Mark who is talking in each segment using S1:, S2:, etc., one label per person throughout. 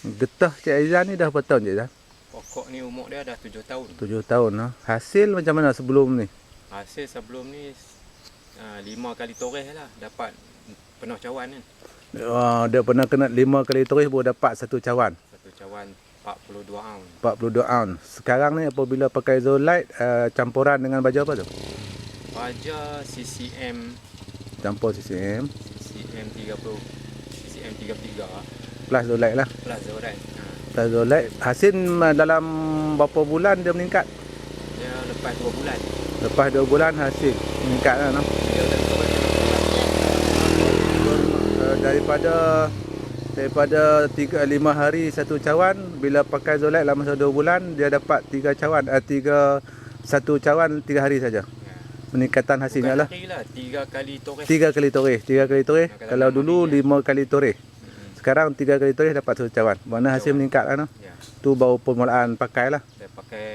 S1: Getah Cik Aizan ni dah berapa tahun Cik Aizan?
S2: Pokok ni umur dia dah 7 tahun.
S1: Tujuh tahun ha. Hasil macam mana sebelum ni?
S2: Hasil sebelum ni uh, lima kali toreh lah dapat penuh cawan kan.
S1: Uh, dia pernah kena lima kali turis baru dapat satu cawan.
S2: Satu cawan 42 ounce.
S1: 42 ounce. Sekarang ni apabila pakai Zolite uh, campuran dengan baju apa tu?
S2: Baja CCM
S1: Campur CCM
S2: CCM 30 CCM 33
S1: plus Zolite lah.
S2: plus Zoran. Ha.
S1: Plus Zolite. Hasil uh, dalam berapa bulan dia meningkat?
S2: Dia lepas 2 bulan.
S1: Lepas 2 bulan hasil meningkat lah. No?
S2: Dia
S1: Uh, daripada daripada 3 5 hari satu cawan bila pakai Zolite dalam masa 2 bulan dia dapat 3 cawan uh, 3 satu cawan 3 hari saja. Peningkatan hasilnya lah.
S2: Hari lah 3 kali toreh.
S1: 3 kali toreh, 3 kali toreh. Kalau dulu
S2: hari,
S1: 5 kali toreh. Sekarang 3 kali toreh dapat satu cawan. Mana hasil
S2: Cawan.
S1: meningkat lah no.
S2: Ya.
S1: Tu baru permulaan pakai lah.
S2: Saya pakai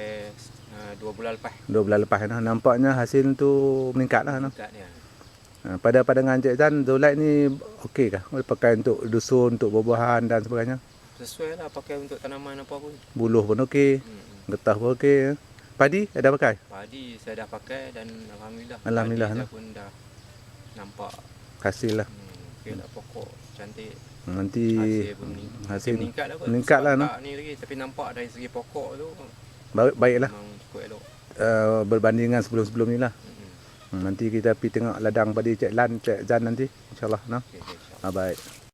S2: uh, 2 bulan lepas.
S1: 2 bulan lepas no. Nampaknya hasil tu meningkat lah no.
S2: Dekat dia.
S1: Ha, pada pandangan Cik Zan, Zolite ni okey kah? Boleh pakai untuk dusun, untuk buah-buahan dan sebagainya.
S2: Sesuai lah pakai untuk tanaman apa pun.
S1: Buluh pun okey,
S2: Hmm.
S1: getah pun okey. ya. Padi ada pakai?
S2: Padi saya dah pakai dan alhamdulillah.
S1: Alhamdulillah,
S2: Padi saya pun dah nampak
S1: Hasil lah.
S2: hmm, okey lah pokok cantik.
S1: Nanti
S2: Hasil pun meningkat.
S1: Hasil
S2: meningkat lah kot.
S1: meningkat lah, no.
S2: tak ni lagi tapi nampak dari segi pokok tu
S1: baik baiklah
S2: memang cukup elok.
S1: uh, berbanding dengan sebelum-sebelum ni lah.
S2: Hmm.
S1: Hmm, nanti kita pergi tengok ladang padi Cik Lan, Cik Zan nanti. InsyaAllah. No?
S2: Okey, okey, insyaAllah.
S1: Ha, baik.